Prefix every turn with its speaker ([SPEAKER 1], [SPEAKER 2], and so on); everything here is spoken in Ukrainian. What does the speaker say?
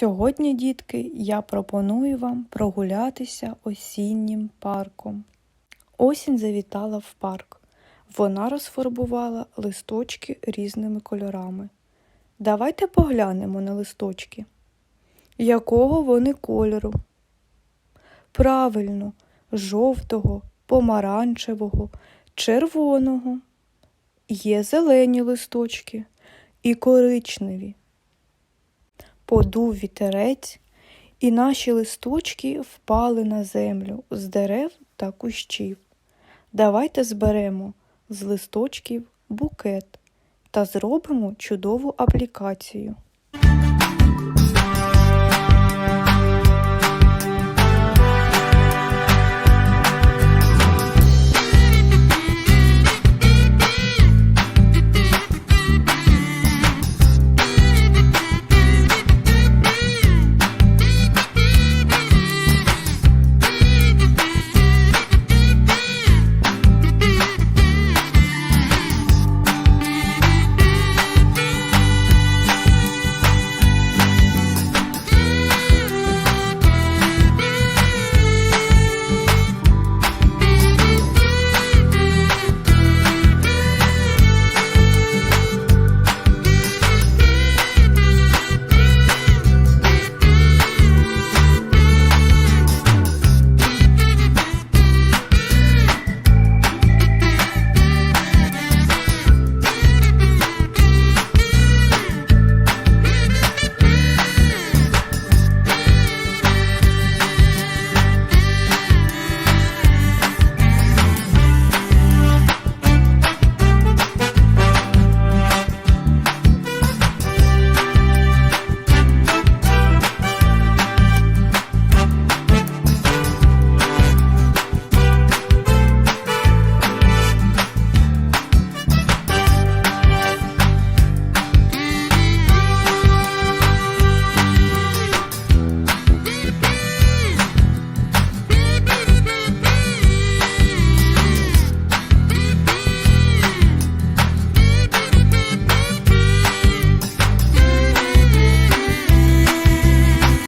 [SPEAKER 1] Сьогодні, дітки, я пропоную вам прогулятися осіннім парком. Осінь завітала в парк. Вона розфарбувала листочки різними кольорами. Давайте поглянемо на листочки. Якого вони кольору? Правильно, жовтого, помаранчевого, червоного. Є зелені листочки і коричневі. Подув вітерець, і наші листочки впали на землю з дерев та кущів. Давайте зберемо з листочків букет та зробимо чудову аплікацію.